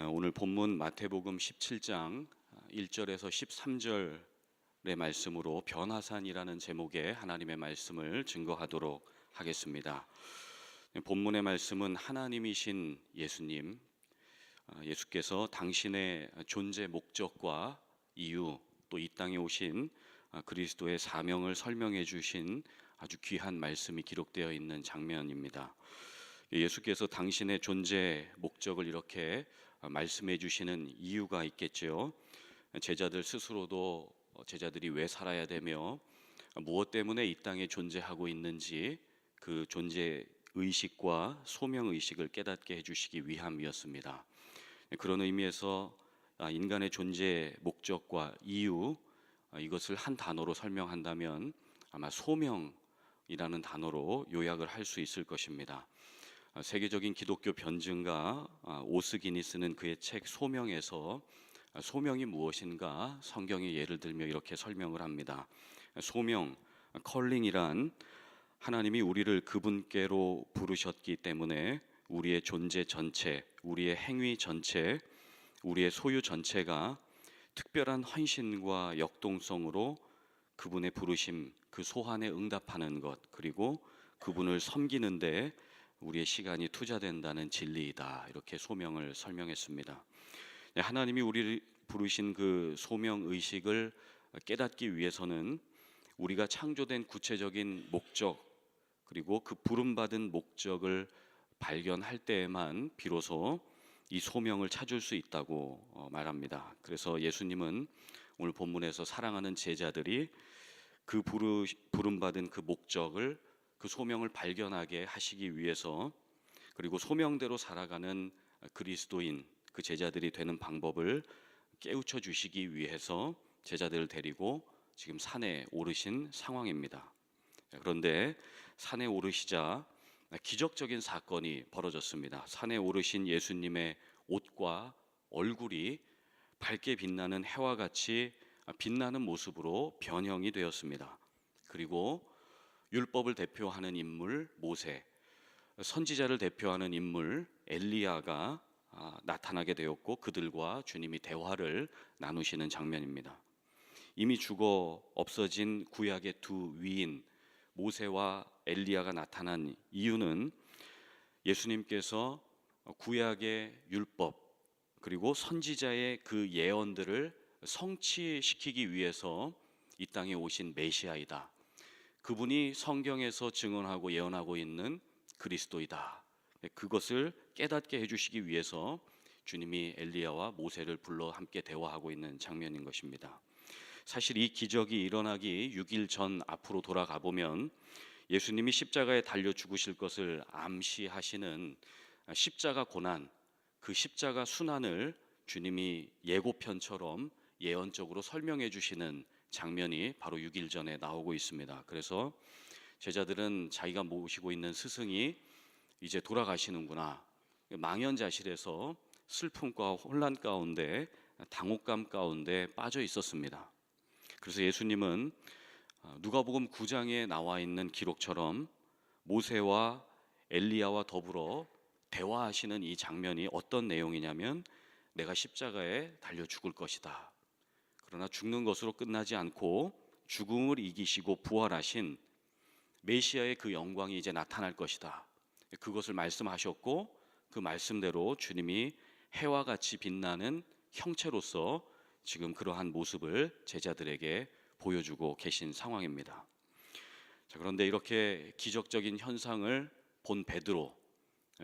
아, 오늘 본문 마태복음 17장 1절에서 13절의 말씀으로 변화산이라는 제목의 하나님의 말씀을 증거하도록 하겠습니다. 본문의 말씀은 하나님이신 예수님, 아, 예수께서 당신의 존재 목적과 이유 또 이 땅에 오신 아, 그리스도의 사명을 설명해 주신 아주 귀한 말씀이 기록되어 있는 장면입니다. 예수께서 당신의 존재 목적을 이렇게 말씀해 주시는 이유가 있겠죠. 제자들 스스로도 제자들이 왜 살아야 되며 무엇 때문에 이 땅에 존재하고 있는지 그 존재 의식과 소명 의식을 깨닫게 해주시기 위함이었습니다. 그런 의미에서 인간의 존재 목적과 이유 이것을 한 단어로 설명한다면 아마 소명이라는 단어로 요약을 할 수 있을 것입니다. 아, 세계적인 기독교 변증가 아, 오스 기니스는 그의 책 소명에서 아, 소명이 무엇인가 성경의 예를 들며 이렇게 설명을 합니다. 소명, 컬링이란 하나님이 우리를 그분께로 부르셨기 때문에 우리의 존재 전체, 우리의 행위 전체, 우리의 소유 전체가 특별한 헌신과 역동성으로 그분의 부르심, 그 소환에 응답하는 것, 그리고 그분을 섬기는데 우리의 시간이 투자된다는 진리이다. 이렇게 소명을 설명했습니다. 네, 하나님이 우리를 부르신 그 소명 의식을 깨닫기 위해서는 우리가 창조된 구체적인 목적 그리고 그 부름 받은 목적을 발견할 때에만 비로소 이 소명을 찾을 수 있다고 어, 말합니다. 그래서 예수님은 오늘 본문에서 사랑하는 제자들이 그 부름받은 그 목적을 그 소명을 발견하게 하시기 위해서 그리고 소명대로 살아가는 그리스도인 그 제자들이 되는 방법을 깨우쳐 주시기 위해서 제자들을 데리고 지금 산에 오르신 상황입니다. 그런데 산에 오르시자 기적적인 사건이 벌어졌습니다. 산에 오르신 예수님의 옷과 얼굴이 밝게 빛나는 해와 같이 빛나는 모습으로 변형이 되었습니다. 그리고 율법을 대표하는 인물 모세, 선지자를 대표하는 인물 엘리야가 아, 나타나게 되었고 그들과 주님이 대화를 나누시는 장면입니다. 이미 죽어 없어진 구약의 두 위인 모세와 엘리야가 나타난 이유는 예수님께서 구약의 율법 그리고 선지자의 그 예언들을 성취시키기 위해서 이 땅에 오신 메시아이다. 그분이 성경에서 증언하고 예언하고 있는 그리스도이다. 그것을 깨닫게 해주시기 위해서 주님이 엘리야와 모세를 불러 함께 대화하고 있는 장면인 것입니다. 사실 이 기적이 일어나기 6일 전 앞으로 돌아가 보면 예수님이 십자가에 달려 죽으실 것을 암시하시는 십자가 고난, 그 십자가 순환을 주님이 예고편처럼 예언적으로 설명해 주시는 장면이 바로 6일 전에 나오고 있습니다. 그래서 제자들은 자기가 모시고 있는 스승이 이제 돌아가시는구나. 망연자실해서 슬픔과 혼란 가운데 당혹감 가운데 빠져 있었습니다. 그래서 예수님은 누가복음 9장에 나와 있는 기록처럼 모세와 엘리야와 더불어 대화하시는 이 장면이 어떤 내용이냐면 내가 십자가에 달려 죽을 것이다. 그러나 죽는 것으로 끝나지 않고 죽음을 이기시고 부활하신 메시아의 그 영광이 이제 나타날 것이다. 그것을 말씀하셨고 그 말씀대로 주님이 해와 같이 빛나는 형체로서 지금 그러한 모습을 제자들에게 보여주고 계신 상황입니다. 자, 그런데 이렇게 기적적인 현상을 본 베드로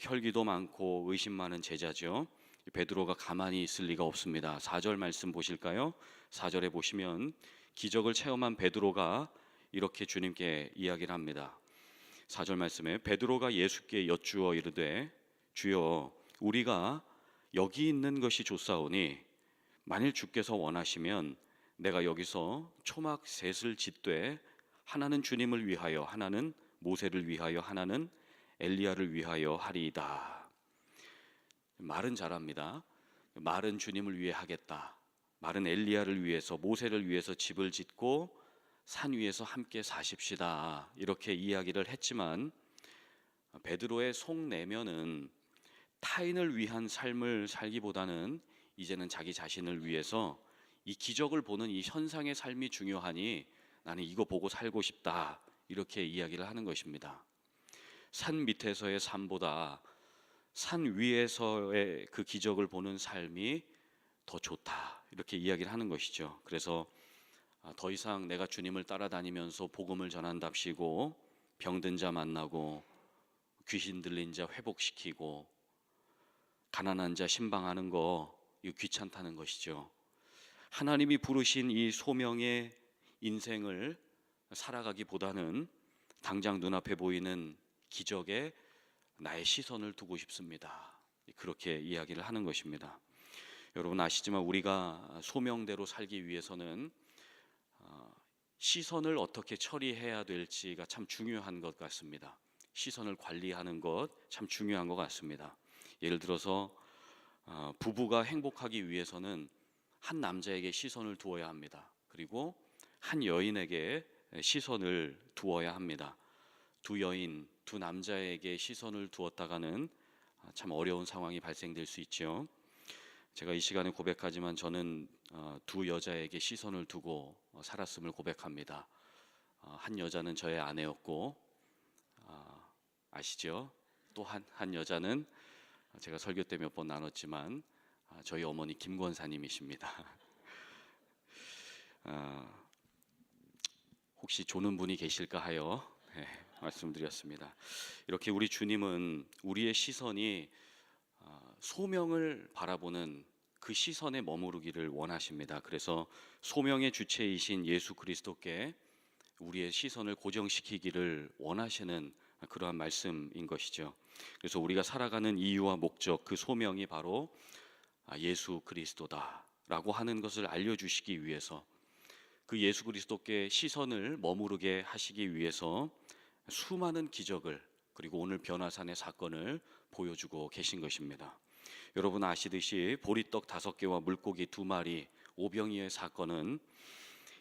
혈기도 많고 의심 많은 제자죠. 베드로가 가만히 있을 리가 없습니다. 4절 말씀 보실까요? 4절에 보시면 기적을 체험한 베드로가 이렇게 주님께 이야기를 합니다. 4절 말씀에 베드로가 예수께 여쭈어 이르되 주여 우리가 여기 있는 것이 좋사오니 만일 주께서 원하시면 내가 여기서 초막 셋을 짓되 하나는 주님을 위하여 하나는 모세를 위하여 하나는 엘리야를 위하여 하리이다. 말은 잘합니다. 말은 주님을 위해 하겠다. 말은 엘리야를 위해서 모세를 위해서 집을 짓고 산 위에서 함께 사십시다. 이렇게 이야기를 했지만 베드로의 속 내면은 타인을 위한 삶을 살기보다는 이제는 자기 자신을 위해서 이 기적을 보는 이 현상의 삶이 중요하니 나는 이거 보고 살고 싶다. 이렇게 이야기를 하는 것입니다. 산 밑에서의 삶보다 산 위에서의 그 기적을 보는 삶이 더 좋다. 이렇게 이야기를 하는 것이죠. 그래서 아, 더 이상 내가 주님을 따라다니면서 복음을 전한답시고 병든 자 만나고 귀신 들린 자 회복시키고 가난한 자 신방하는 거 이거 귀찮다는 것이죠. 하나님이 부르신 이 소명의 인생을 살아가기보다는 당장 눈앞에 보이는 기적에 나의 시선을 두고 싶습니다. 그렇게 이야기를 하는 것입니다. 여러분 아시지만 우리가 소명대로 살기 위해서는 어, 시선을 어떻게 처리해야 될지가 참 중요한 것 같습니다. 시선을 관리하는 것 참 중요한 것 같습니다. 예를 들어서 어, 부부가 행복하기 위해서는 한 남자에게 시선을 두어야 합니다. 그리고 한 여인에게 시선을 두어야 합니다. 두 여인, 두 남자에게 시선을 두었다가는 아, 참 어려운 상황이 발생될 수 있죠. 제가 이 시간에 고백하지만 저는 어, 두 여자에게 시선을 두고 어, 살았음을 고백합니다. 어, 한 여자는 저의 아내였고 아, 아시죠? 또한 한 여자는 제가 설교 때 몇 번 나눴지만 아, 저희 어머니 김권사님이십니다. 아, 혹시 조는 분이 계실까 하여 네, 말씀드렸습니다. 이렇게 우리 주님은 우리의 시선이 아, 소명을 바라보는 그 시선에 머무르기를 원하십니다. 그래서 소명의 주체이신 예수 그리스도께 우리의 시선을 고정시키기를 원하시는 그러한 말씀인 것이죠. 그래서 우리가 살아가는 이유와 목적, 그 소명이 바로 아, 예수 그리스도다라고 하는 것을 알려주시기 위해서 그 예수 그리스도께 시선을 머무르게 하시기 위해서 수많은 기적을 그리고 오늘 변화산의 사건을 보여주고 계신 것입니다. 여러분 아시듯이 보리떡 다섯 개와 물고기 두 마리 오병이의 사건은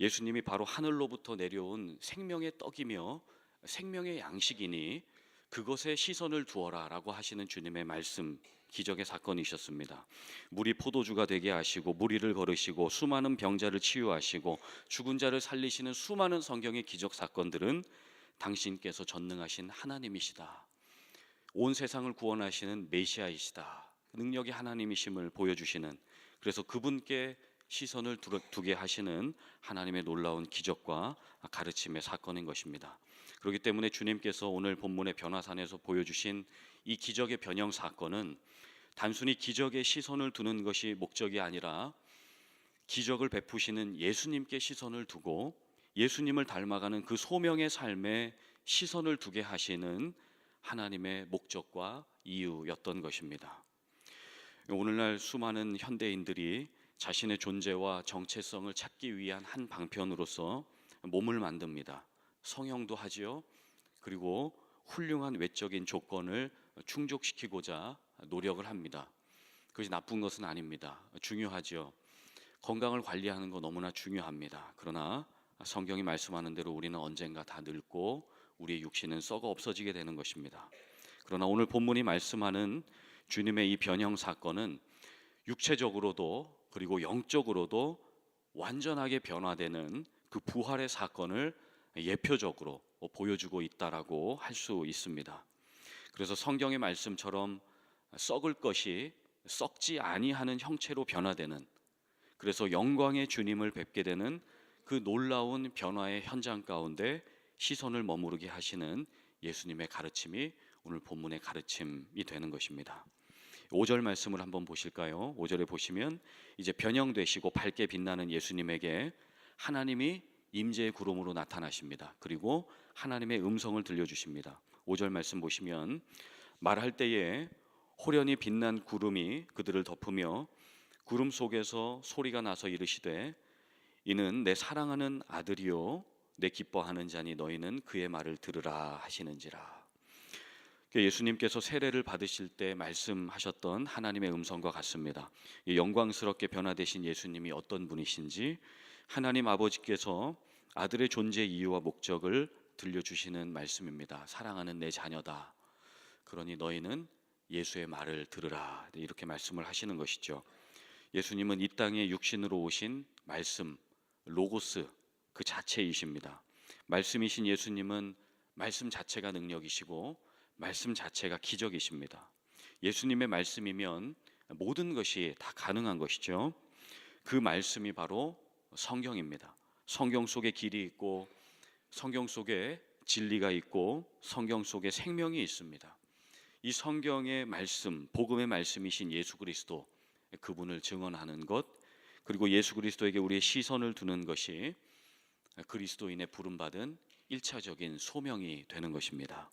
예수님이 바로 하늘로부터 내려온 생명의 떡이며 생명의 양식이니 그것에 시선을 두어라라고 하시는 주님의 말씀 기적의 사건이셨습니다. 물이 포도주가 되게 하시고 무리를 걸으시고 수많은 병자를 치유하시고 죽은 자를 살리시는 수많은 성경의 기적 사건들은 당신께서 전능하신 하나님이시다. 온 세상을 구원하시는 메시아이시다. 능력의 하나님이심을 보여주시는 그래서 그분께 시선을 두게 하시는 하나님의 놀라운 기적과 가르침의 사건인 것입니다. 그렇기 때문에 주님께서 오늘 본문의 변화산에서 보여주신 이 기적의 변형 사건은 단순히 기적에 시선을 두는 것이 목적이 아니라 기적을 베푸시는 예수님께 시선을 두고 예수님을 닮아가는 그 소명의 삶에 시선을 두게 하시는 하나님의 목적과 이유였던 것입니다. 오늘날 수많은 현대인들이 자신의 존재와 정체성을 찾기 위한 한 방편으로서 몸을 만듭니다. 성형도 하지요. 그리고 훌륭한 외적인 조건을 충족시키고자 노력을 합니다. 그것이 나쁜 것은 아닙니다. 중요하죠. 건강을 관리하는 거 너무나 중요합니다. 그러나 성경이 말씀하는 대로 우리는 언젠가 다 늙고 우리의 육신은 썩어 없어지게 되는 것입니다. 그러나 오늘 본문이 말씀하는 주님의 이 변형 사건은 육체적으로도 그리고 영적으로도 완전하게 변화되는 그 부활의 사건을 예표적으로 보여주고 있다라고 할 수 있습니다. 그래서 성경의 말씀처럼 썩을 것이 썩지 아니하는 형체로 변화되는 그래서 영광의 주님을 뵙게 되는 그 놀라운 변화의 현장 가운데 시선을 머무르게 하시는 예수님의 가르침이 오늘 본문의 가르침이 되는 것입니다. 5절 말씀을 한번 보실까요? 5절에 보시면 이제 변형되시고 밝게 빛나는 예수님에게 하나님이 임재의 구름으로 나타나십니다. 그리고 하나님의 음성을 들려주십니다. 5절 말씀 보시면 말할 때에 호련히 빛난 구름이 그들을 덮으며 구름 속에서 소리가 나서 이르시되 이는 내 사랑하는 아들이요 내 기뻐하는 자니 너희는 그의 말을 들으라 하시는지라. 예수님께서 세례를 받으실 때 말씀하셨던 하나님의 음성과 같습니다. 영광스럽게 변화되신 예수님이 어떤 분이신지 하나님 아버지께서 아들의 존재 이유와 목적을 들려주시는 말씀입니다. 사랑하는 내 자녀다. 그러니 너희는 예수의 말을 들으라 이렇게 말씀을 하시는 것이죠. 예수님은 이 땅에 육신으로 오신 말씀 로고스 그 자체이십니다. 말씀이신 예수님은 말씀 자체가 능력이시고 말씀 자체가 기적이십니다. 예수님의 말씀이면 모든 것이 다 가능한 것이죠. 그 말씀이 바로 성경입니다. 성경 속에 길이 있고 성경 속에 진리가 있고 성경 속에 생명이 있습니다. 이 성경의 말씀, 복음의 말씀이신 예수 그리스도 그분을 증언하는 것 그리고 예수 그리스도에게 우리의 시선을 두는 것이 그리스도인의 부름받은 일차적인 소명이 되는 것입니다.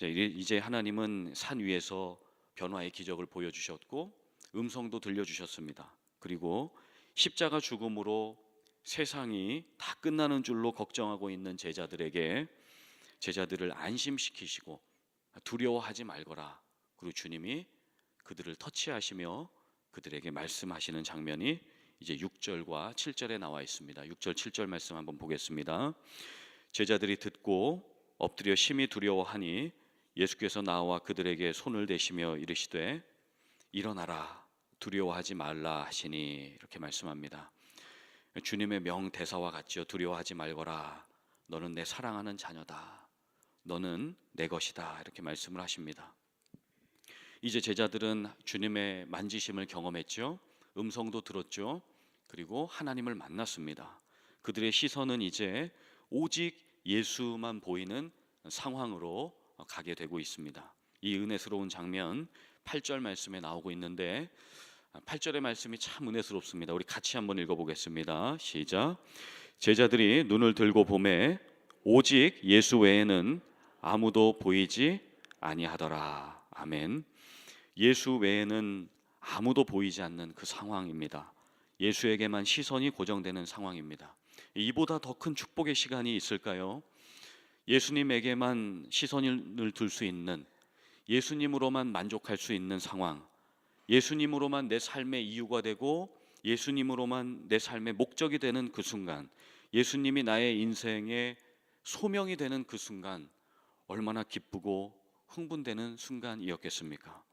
이제 하나님은 산 위에서 변화의 기적을 보여주셨고 음성도 들려주셨습니다. 그리고 십자가 죽음으로 세상이 다 끝나는 줄로 걱정하고 있는 제자들에게 제자들을 안심시키시고 두려워하지 말거라. 그리고 주님이 그들을 터치하시며 그들에게 말씀하시는 장면이 이제 6절과 7절에 나와 있습니다. 6절 7절 말씀 한번 보겠습니다. 제자들이 듣고 엎드려 심히 두려워하니 예수께서 나와 그들에게 손을 대시며 이르시되 일어나라 두려워하지 말라 하시니 이렇게 말씀합니다. 주님의 명 대사와 같지요. 두려워하지 말거라. 너는 내 사랑하는 자녀다. 너는 내 것이다. 이렇게 말씀을 하십니다. 이제 제자들은 주님의 만지심을 경험했죠. 음성도 들었죠. 그리고 하나님을 만났습니다. 그들의 시선은 이제 오직 예수만 보이는 상황으로 가게 되고 있습니다. 이 은혜스러운 장면 8절 말씀에 나오고 있는데 8절의 말씀이 참 은혜스럽습니다. 우리 같이 한번 읽어보겠습니다. 시작. 제자들이 눈을 들고 보매 오직 예수 외에는 아무도 보이지 아니하더라. 아멘. 예수 외에는 아무도 보이지 않는 그 상황입니다. 예수에게만 시선이 고정되는 상황입니다. 이보다 더 큰 축복의 시간이 있을까요? 예수님에게만 시선을 둘 수 있는 예수님으로만 만족할 수 있는 상황. 예수님으로만 내 삶의 이유가 되고 예수님으로만 내 삶의 목적이 되는 그 순간, 예수님이 나의 인생의 소명이 되는 그 순간, 얼마나 기쁘고 흥분되는 순간이었겠습니까?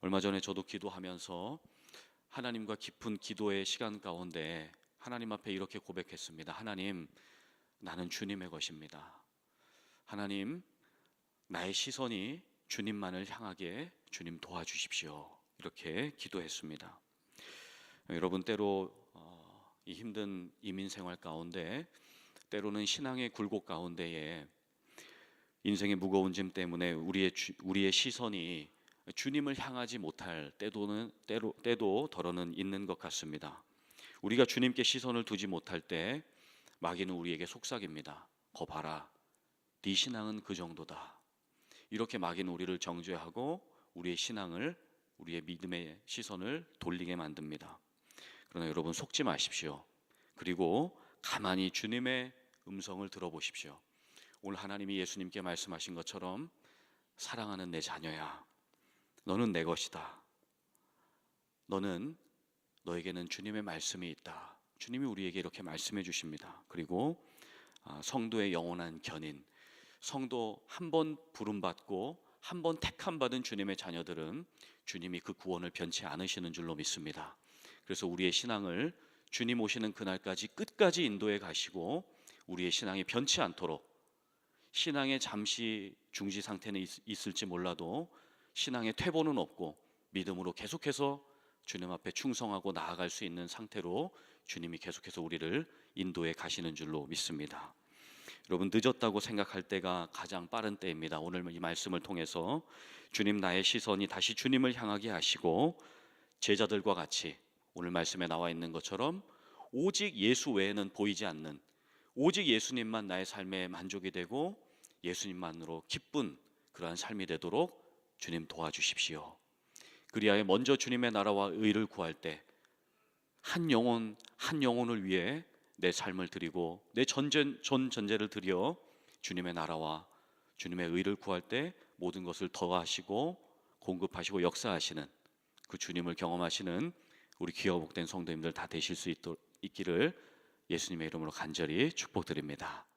얼마 전에 저도 기도하면서 하나님과 깊은 기도의 시간 가운데 하나님 앞에 이렇게 고백했습니다. 하나님, 나는 주님의 것입니다. 하나님, 나의 시선이 주님만을 향하게 주님 도와주십시오. 이렇게 기도했습니다. 여러분 때로 어, 이 힘든 이민 생활 가운데 때로는 신앙의 굴곡 가운데에 인생의 무거운 짐 때문에 우리의 주, 우리의 시선이 주님을 향하지 못할 때도는 때로 때도 덜어는 있는 것 같습니다. 우리가 주님께 시선을 두지 못할 때 마귀는 우리에게 속삭입니다. 거 봐라. 네 신앙은 그 정도다. 이렇게 마귀는 우리를 정죄하고 우리의 신앙을 우리의 믿음의 시선을 돌리게 만듭니다. 그러나 여러분 속지 마십시오. 그리고 가만히 주님의 음성을 들어보십시오. 오늘 하나님이 예수님께 말씀하신 것처럼 사랑하는 내 자녀야. 너는 내 것이다. 너는 너에게는 주님의 말씀이 있다. 주님이 우리에게 이렇게 말씀해 주십니다. 그리고 아, 성도의 영원한 견인, 성도 한 번 부름 받고 한 번 택함 받은 주님의 자녀들은 주님이 그 구원을 변치 않으시는 줄로 믿습니다. 그래서 우리의 신앙을 주님 오시는 그날까지 끝까지 인도해 가시고 우리의 신앙이 변치 않도록 신앙에 잠시 중지 상태는 있, 을지 몰라도 신앙의 퇴보는 없고 믿음으로 계속해서 주님 앞에 충성하고 나아갈 수 있는 상태로 주님이 계속해서 우리를 인도해 가시는 줄로 믿습니다. 여러분 늦었다고 생각할 때가 가장 빠른 때입니다. 오늘 이 말씀을 통해서 주님 나의 시선이 다시 주님을 향하게 하시고 제자들과 같이 오늘 말씀에 나와 있는 것처럼 오직 예수 외에는 보이지 않는 오직 예수님만 나의 삶에 만족이 되고 예수님만으로 기쁜 그러한 삶이 되도록 주님 도와주십시오. 그리하여 먼저 주님의 나라와 의를 구할 때 한 영혼 한 영혼을 위해 내 삶을 드리고 내 전전 전 전제를 드려 주님의 나라와 주님의 의를 구할 때 모든 것을 더하시고 공급하시고 역사하시는 그 주님을 경험하시는 우리 귀하 복된 성도님들 다 되실 수 있도, 있기를 예수님의 이름으로 간절히 축복드립니다.